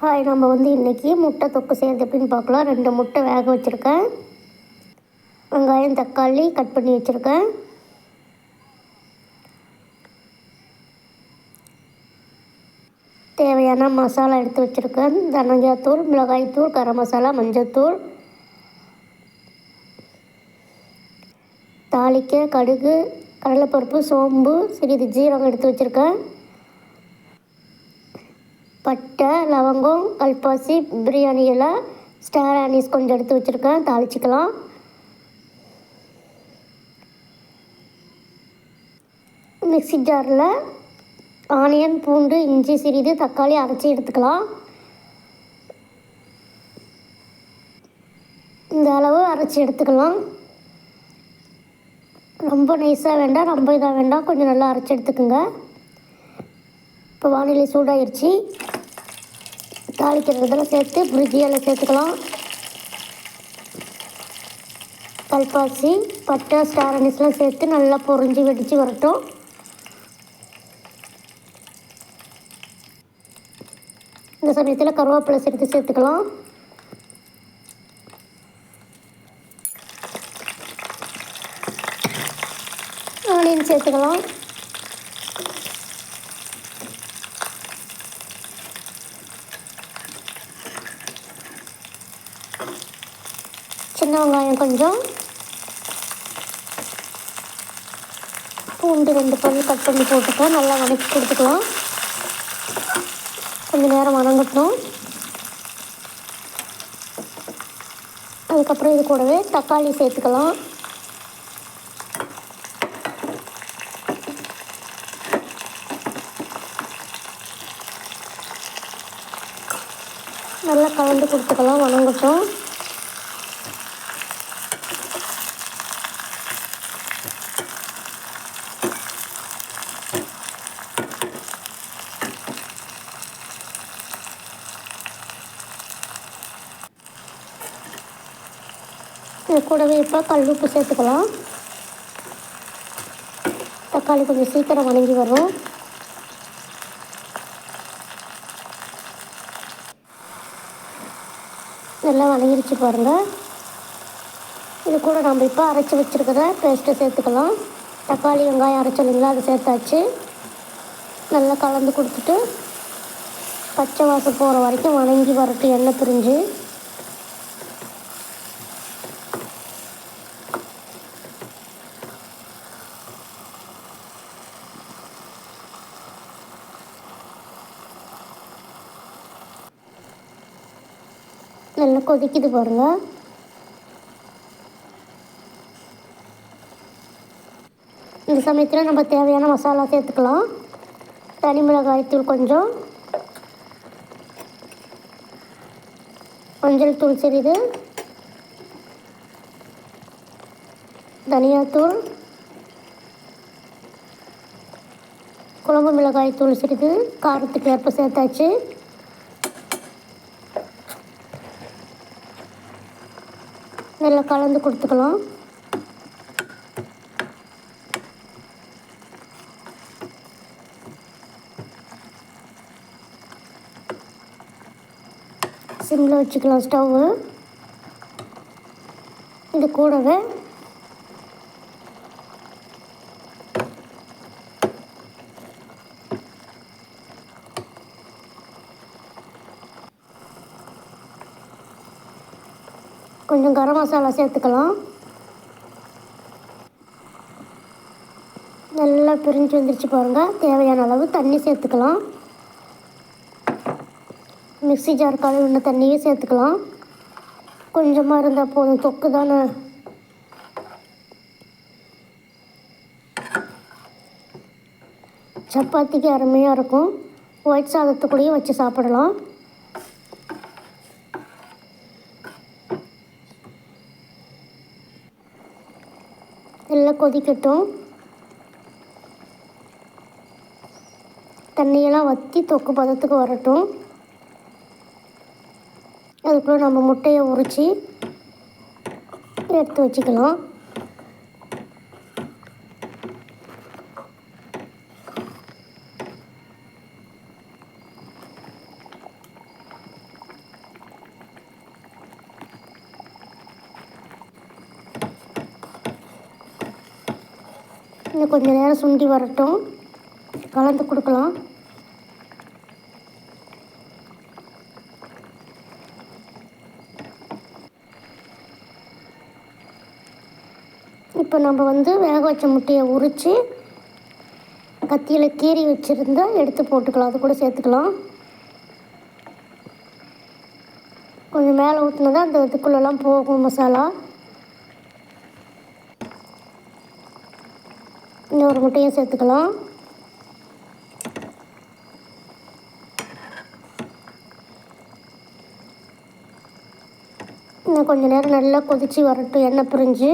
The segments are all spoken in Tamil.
ஹாய் நம்ம வந்து இன்றைக்கி முட்டை தொக்கு செய்கிறது எப்படின்னு பார்க்கலாம். ரெண்டு முட்டை வேக வச்சுருக்கேன். வெங்காயம் தக்காளி கட் பண்ணி வச்சுருக்கேன். தேவையான மசாலா எடுத்து வச்சுருக்கேன். தனஞ்சாத்தூள் மிளகாய்த்தூள் கரம் மசாலா மஞ்சள்தூள் தாளிக்க கடுகு கடலைப்பருப்பு சோம்பு சிறிது ஜீரகம் எடுத்து வச்சுருக்கேன். பட்டை லவங்கம் கல்பாசி பிரியாணி இலை ஸ்டார் ஆனிஸ் கொஞ்சம் எடுத்து வச்சுருக்கேன் தாளிச்சிக்கலாம். மிக்ஸி ஜாரில் ஆனியன் பூண்டு இஞ்சி சிறிது தக்காளி அரைச்சி எடுத்துக்கலாம். இந்த அளவு அரைச்சி எடுத்துக்கலாம். ரொம்ப நைஸாக வேண்டாம் ரொம்ப இதாக வேண்டாம் கொஞ்சம் நல்லா அரைச்சி எடுத்துக்கோங்க. இப்போ வானிலை சூடாயிருச்சு. தாளிக்கிற சேர்த்து புரிஜி சேர்த்துக்கலாம். கல்பாசி பட்டை ஸ்டார் அனிஸ்லாம் சேர்த்து நல்லா பொரிஞ்சு வெடித்து வரட்டும். இந்த சமயத்தில் கருவேப்பிலை சேர்த்து சேர்த்துக்கலாம். ஆனியன் சேர்த்துக்கலாம். சின்ன வெங்காயம் கொஞ்சம். பூண்டு ரெண்டு பண்ணி கட் பண்ணி போட்டுக்கலாம் நல்லா வதக்கி கொடுத்துக்கலாம். கொஞ்சம் நேரம் வதங்கட்டும். அதுக்கப்புறம் இது கூடவே தக்காளி சேர்த்துக்கலாம். நல்லா கலந்து கொடுத்துக்கலாம். வதங்கட்டும் இது கூடவே இப்போ கல் உப்பு சேர்த்துக்கலாம். தக்காளி கொஞ்சம் சீக்கிரம் வணங்கி வரும். நல்லா வணங்கிடுச்சு பாருங்கள் இது கூட நம்ம இப்போ அரைச்சி வச்சுருக்கிற பேஸ்ட்டை சேர்த்துக்கலாம். தக்காளி வெங்காயம் அரைச்சோம் அதை சேர்த்தாச்சு. நல்லா கலந்து கொடுத்துட்டு பச்சை வாசம் போகிற வரைக்கும் வணங்கி வரட்டும். எண்ணெய் பிரிஞ்சு நல்லா கொதிக்குது பாருங்கள் இந்த சமயத்தில் நம்ம தேவையான மசாலா சேர்த்துக்கலாம். தனி மிளகாய் தூள் கொஞ்சம். மஞ்சள் தூள் சிறிது. தனியாத்தூள் குழம்பு மிளகாய் தூள் சிறிது. காரத்துக்கு ஏற்ப சேர்த்தாச்சு. இதில் கலந்து கொடுத்துக்கலாம் சிம்மில் வச்சுக்கலாம் ஸ்டவ்வு. இது கூடவே கொஞ்சம் கரம் மசாலா சேர்த்துக்கலாம். நல்லா பிரிஞ்சு வந்துருச்சு பாருங்கள் தேவையான அளவு தண்ணி சேர்த்துக்கலாம். மிக்சி ஜார் கழுவின தண்ணியே சேர்த்துக்கலாம். கொஞ்சமாக இருந்தால் போதும். தொக்கு தானே. சப்பாத்திக்கு அருமையாக இருக்கும். ஒயிட் சாதத்துக்குள்ளேயும் வச்சு சாப்பிடலாம். கொதிக்கட்டும். தண்ணியெல்லாம் வற்றி தொக்கு பதத்துக்கு வரட்டும். அதுக்குள்ளே நம்ம முட்டையை உரித்து எடுத்து வச்சுக்கலாம். இன்னும் கொஞ்சம் நேரம் சுண்டி வரட்டும். கலந்து கொடுக்கலாம். இப்போ நம்ம வந்து வேக வச்ச முட்டையை உரித்து கத்தியில் கீறி வச்சுருந்தா எடுத்து போட்டுக்கலாம். அது கூட சேர்த்துக்கலாம். கொஞ்சம் மேலே ஊற்றினா தான் அந்த இதுக்குள்ளெல்லாம் போகும் மசாலா. இன்னொரு முட்டையும் சேர்த்துக்கலாம். இன்னும் கொஞ்சம் நேரம் நல்லா கொதித்து வரட்டும் எண்ணெய் பிரிஞ்சு.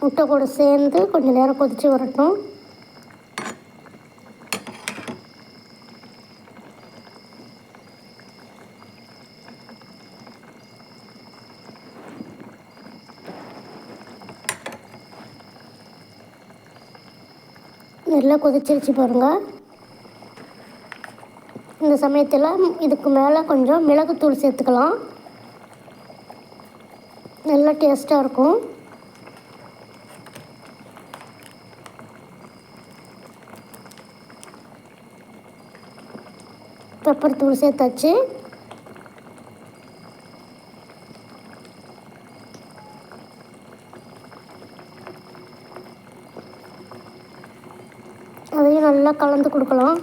முட்டை கூட சேர்ந்து கொஞ்சம் நேரம் கொதித்து வரட்டும். நல்லா கொதிச்சிருச்சு பாருங்கள் இந்த சமயத்தில் இதுக்கு மேலே கொஞ்சம் மிளகுத்தூள் சேர்த்துக்கலாம். நல்லா டேஸ்ட்டாக இருக்கும். பெப்பர் தூள் சேர்த்தாச்சு. நல்லா கலந்து கொடுக்கலாம்.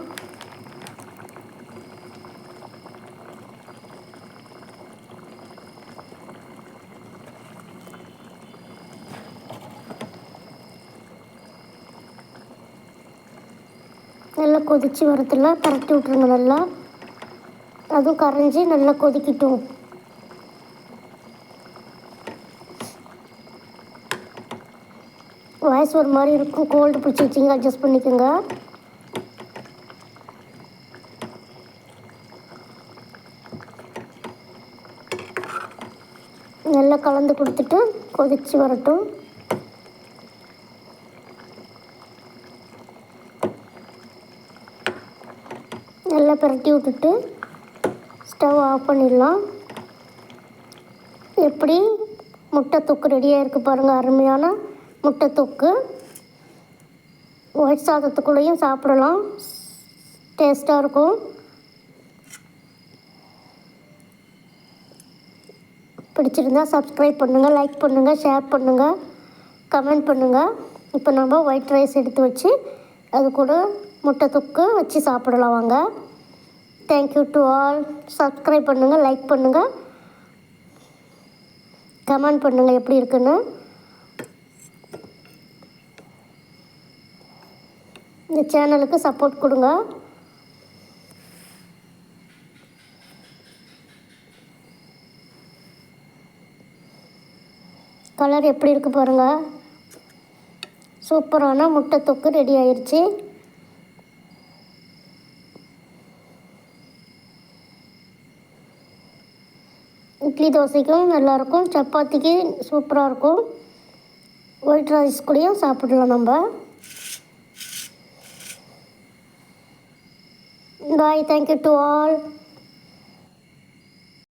நல்லா கொதித்து வரத்துல பரட்டி விட்ருங்க நல்லா. அதுவும் கரைஞ்சி நல்லா கொதிக்கட்டும். வாய்ஸ் ஒரு மாதிரி இருக்கும். கோல்டு பிடிச்சி வச்சிங்க அட்ஜஸ்ட் பண்ணிக்கோங்க நல்லா கலந்து கொடுத்துட்டு கொதித்து வரட்டும். நல்லா பிரட்டி விட்டுட்டு ஸ்டவ் ஆஃப் பண்ணிடலாம். எப்படி? முட்டை தொக்கு ரெடியாக இருக்குது பாருங்கள் அருமையான முட்டை தொக்கு. ஒயிட் சாதத்துக்குள்ளேயும் சாப்பிடலாம். டேஸ்ட்டாக இருக்கும். பிடிச்சிருந்தா சப்ஸ்கிரைப் பண்ணுங்கள் லைக் பண்ணுங்கள் ஷேர் பண்ணுங்கள் கமெண்ட் பண்ணுங்கள் இப்போ நம்ம ஒயிட் ரைஸ் எடுத்து வச்சு அது கூட முட்டை தொக்கு வச்சு சாப்பிடலாம் வாங்க. Thank you to all subscribe பண்ணுங்கள் லைக் பண்ணுங்கள் கமெண்ட் பண்ணுங்கள் எப்படி இருக்குன்னு. இந்த சேனலுக்கு சப்போர்ட் கொடுங்க. கலர் எப்படி இருக்குது பாருங்கள் சூப்பரான முட்டை தொக்கு ரெடி ஆயிடுச்சு இட்லி தோசைக்கும் நல்லாயிருக்கும் சப்பாத்திக்கு சூப்பராக இருக்கும். ஒயிட் ரைஸ் கூடயும் சாப்பிடலாம் நம்ம. Bye thank you to all